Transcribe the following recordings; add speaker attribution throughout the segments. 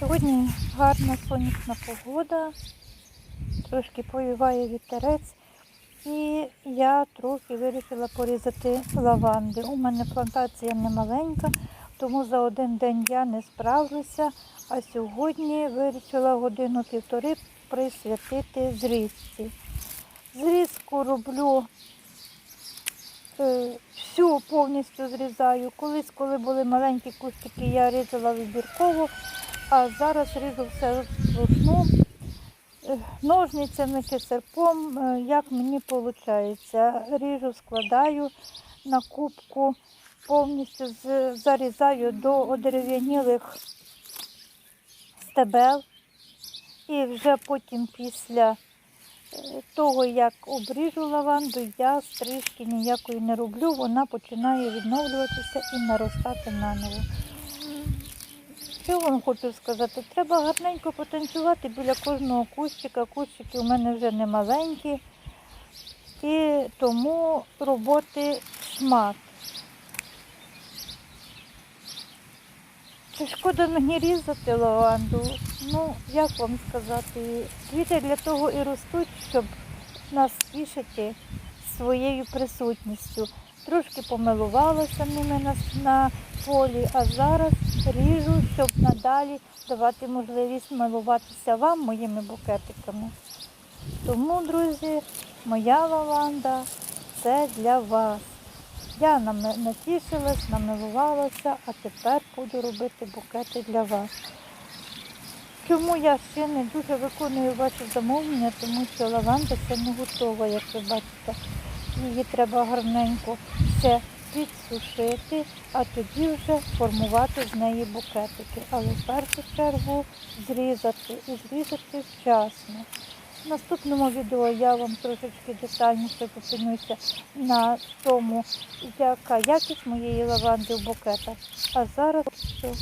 Speaker 1: Сьогодні гарна сонячна погода, трошки повіває вітерець. І я трохи вирішила порізати лаванди. У мене плантація не маленька, тому за один день я не справлюся. А сьогодні вирішила годину-півтори присвятити зрізці. Зрізку роблю е, всю повністю зрізаю. Колись, коли були маленькі кустики, я різала вибірково, а зараз ріжу все вручну. Е, Ножницями чи серпом, е, як мені виходить. Ріжу, складаю на кубку, повністю зарізаю до одерев'янілих стебел. І вже потім після е, того, як обріжу лаванду, я стрижки ніякої не роблю, вона починає відновлюватися і наростати наново. Що вам хочу сказати? Треба гарненько потанцювати біля кожного кущика. Кущики у мене вже не маленькі, і тому роботи шмат. Чи шкода мені різати лаванду? Ну, як вам сказати, квіти для того і ростуть, щоб нас тішити своєю присутністю. Трошки помилувалася ними на, полі, а зараз ріжу, щоб надалі давати можливість милуватися вам моїми букетиками. Тому, друзі, моя лаванда це для вас. Я натішилась, намилувалася, а тепер буду робити букети для вас. Чому я ще не дуже виконую ваші замовлення, тому що лаванда ще не готова, як ви бачите. Її треба гарненько ще підсушити, а тоді вже формувати з неї букетики. Але в першу чергу зрізати і зрізати вчасно. В наступному відео я вам трошечки детальніше зупинюся на тому, яка якість моєї лаванди в букетах. А зараз все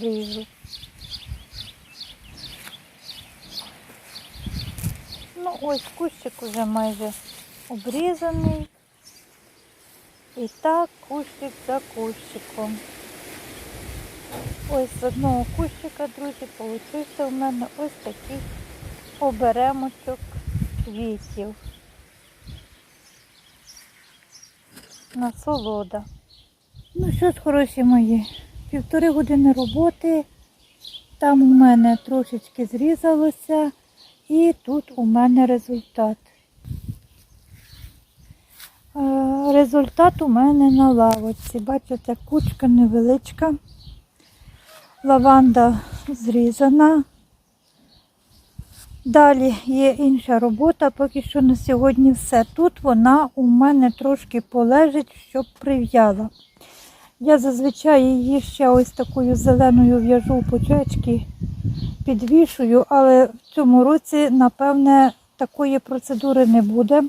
Speaker 1: ріжу. Ну ось кущик уже майже обрізаний. І так кущик за кущиком. Ось з одного кущика, друзі, получився у мене ось такий оберемочок квітів. Насолода. Ну що ж, хороші мої, півтори години роботи. Там у мене трошечки зрізалося. І тут у мене результат. Е, Результат у мене на лавочці. Бачите, кучка невеличка. Лаванда зрізана. Далі є інша робота, поки що на сьогодні все. Тут вона у мене трошки полежить, щоб прив'яла. Я зазвичай її ще ось такою зеленою в'яжу в почечки, підвішую, але в цьому році, напевне, такої процедури не буде.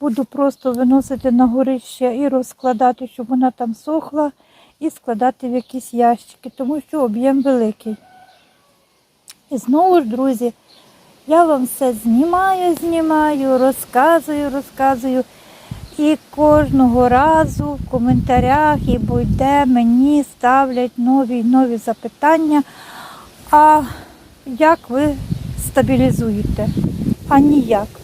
Speaker 1: Буду просто виносити на горище і розкладати, щоб вона там сохла, і складати в якісь ящики, тому що об'єм великий. І знову ж, друзі, я вам все знімаю, знімаю, розказую, розказую. І кожного разу в коментарях і будь-де мені ставлять нові й нові запитання. А як ви стабілізуєте? А ніяк.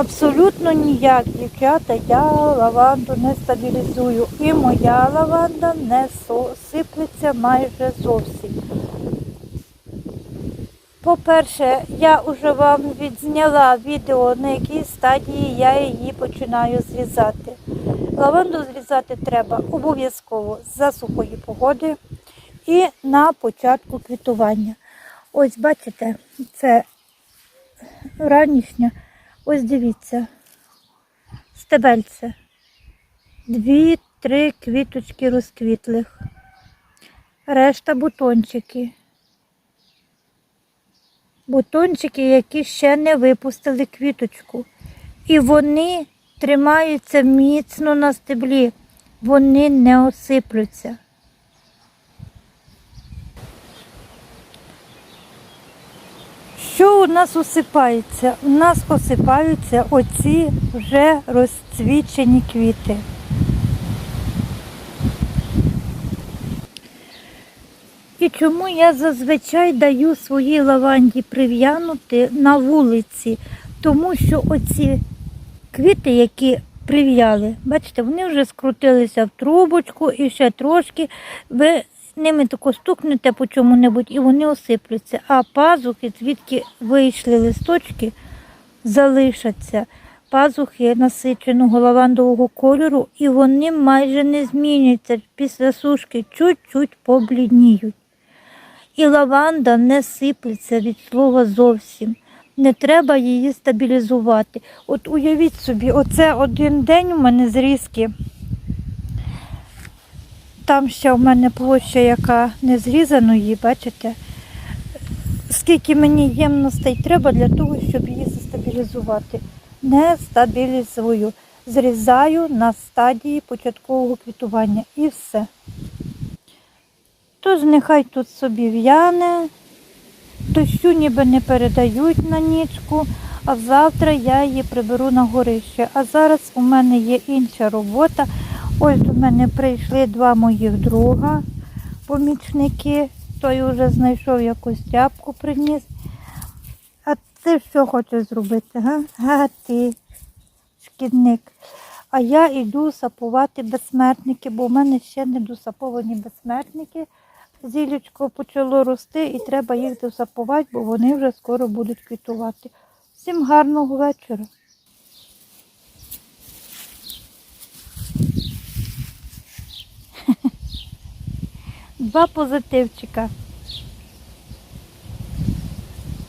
Speaker 1: Абсолютно ніяк, дівчата, я лаванду не стабілізую. І моя лаванда не сиплеться майже зовсім. По-перше, я вже вам відзняла відео, на якій стадії я її починаю зрізати. Лаванду зрізати треба обов'язково за сухої погоди і на початку квітування. Ось бачите, це ранішня. Ось дивіться, стебельце. Дві-три квіточки розквітлих. Решта бутончики. Бутончики, які ще не випустили квіточку. І вони тримаються міцно на стеблі. Вони не осиплються. Що у нас осипається? У нас осипаються оці вже розцвічені квіти. І чому я зазвичай даю своїй лаванді прив'янути на вулиці? Тому що оці квіти, які прив'яли, бачите, вони вже скрутилися в трубочку і ще трошки. Ви ними тако стукнете по чому-небудь і вони осиплються. А пазухи, звідки вийшли листочки, залишаться. Пазухи насиченого лавандового кольору, і вони майже не змінюються. Після сушки чуть-чуть поблідніють. І лаванда не сиплеться від слова зовсім. Не треба її стабілізувати. От уявіть собі, оце один день у мене зрізки. Там ще в мене площа, яка не зрізаної, бачите? Скільки мені ємностей треба для того, щоб її застабілізувати. Не стабілізую. Зрізаю на стадії початкового квітування і все. Тож нехай тут собі в'яне, дощу ніби не передають на нічку, а завтра я її приберу на горище. А зараз у мене є інша робота. Ось до мене прийшли два моїх друга, помічники. Той вже знайшов якусь тряпку приніс. А ти що хочеш зробити? Га? Га ти, шкідник. А я йду сапувати безсмертники, бо в мене ще не досаповані безсмертники. Зілечко почало рости і треба їх досапувати, бо вони вже скоро будуть квітувати. Всім гарного вечора. Два позитивчика.